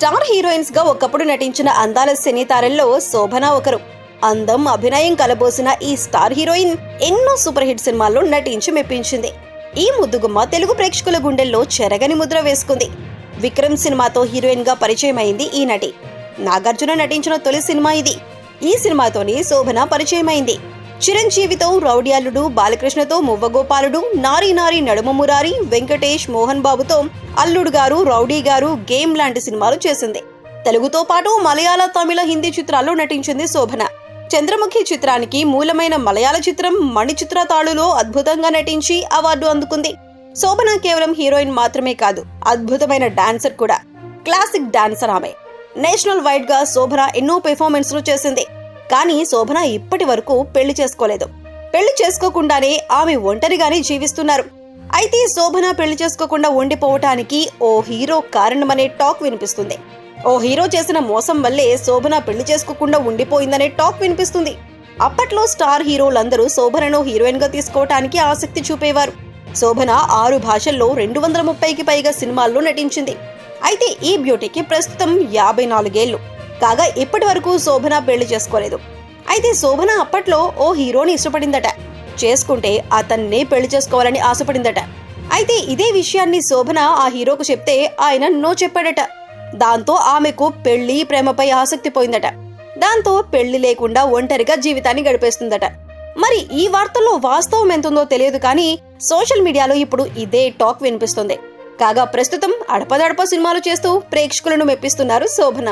Star హీరోయిన్స్గా ఒకప్పుడు నటించిన అందాల సినీ తారల్లో శోభన ఒకరు. అందం అభినయం కలబోసిన ఈ స్టార్ హీరోయిన్ ఎన్నో సూపర్ హిట్ సినిమాల్లో నటించి మెప్పించింది. ఈ ముద్దుగుమ్మ తెలుగు ప్రేక్షకుల గుండెల్లో చెరగని ముద్ర వేసుకుంది. విక్రమ్ సినిమాతో హీరోయిన్గా పరిచయం అయింది ఈ నటి. నాగార్జున నటించిన తొలి సినిమా ఇది. ఈ సినిమాతోనే శోభన పరిచయమైంది. చిరంజీవితో రౌడియాలుడు బాలకృష్ణతో మువ్వగోపాలుడు నారీ నారీ నడుమ మురారి వెంకటేష్ మోహన్ బాబుతో అల్లుడు గారు రౌడీ గారు గేమ్ లాంటి సినిమాలు చేసింది. తెలుగుతో పాటు మలయాళ తమిళ హిందీ చిత్రాల్లో నటించింది శోభన. చంద్రముఖి చిత్రానికి మూలమైన మలయాళ చిత్రం మణిచిత్ర తాళులో అద్భుతంగా నటించి అవార్డు అందుకుంది. శోభన కేవలం హీరోయిన్ మాత్రమే కాదు అద్భుతమైన డాన్సర్ కూడా. క్లాసిక్ డాన్సర్ ఆమె. నేషనల్ వైడ్గా శోభన ఎన్నో పెర్ఫార్మెన్స్లు చేసింది. కానీ శోభన ఇప్పటి వరకు పెళ్ళి చేసుకోలేదు. పెళ్ళి చేసుకోకుండానే ఆమె ఒంటరిగానే జీవిస్తున్నారు. అయితే శోభన పెళ్ళి చేసుకోకుండా ఉండిపోవటానికి ఓ హీరో కారణమనే టాక్ వినిపిస్తుంది. ఓ హీరో చేసిన మోసం వల్లే శోభన పెళ్ళి చేసుకోకుండా ఉండిపోయిందనే టాక్ వినిపిస్తుంది. అప్పట్లో స్టార్ హీరోలందరూ శోభనను హీరోయిన్గా తీసుకోవటానికి ఆసక్తి చూపేవారు. శోభన ఆరు భాషల్లో రెండు వందల ముప్పైకి పైగా సినిమాల్లో నటించింది. అయితే ఈ బ్యూటీకి ప్రస్తుతం యాభై నాలుగేళ్ళు కాగా ఇప్పటి వరకు శోభన పెళ్ళి చేసుకోలేదు. అయితే శోభన అప్పట్లో ఓ హీరోని ఇష్టపడిందట. చేసుకుంటే అతన్నే పెళ్ళి చేసుకోవాలని ఆశపడిందట. అయితే ఇదే విషయాన్ని శోభన ఆ హీరోకు చెప్తే ఆయన నో చెప్పాడట. దాంతో ఆమెకు పెళ్ళి ప్రేమపై ఆసక్తి పోయిందట. దాంతో పెళ్ళి లేకుండా ఒంటరిగా జీవితాన్ని గడిపేస్తుందట. మరి ఈ వార్తల్లో వాస్తవం ఎంతుందో తెలియదు కానీ సోషల్ మీడియాలో ఇప్పుడు ఇదే టాక్ వినిపిస్తుంది. కాగా ప్రస్తుతం అడపదడప సినిమాలు చేస్తూ ప్రేక్షకులను మెప్పిస్తున్నారు శోభన.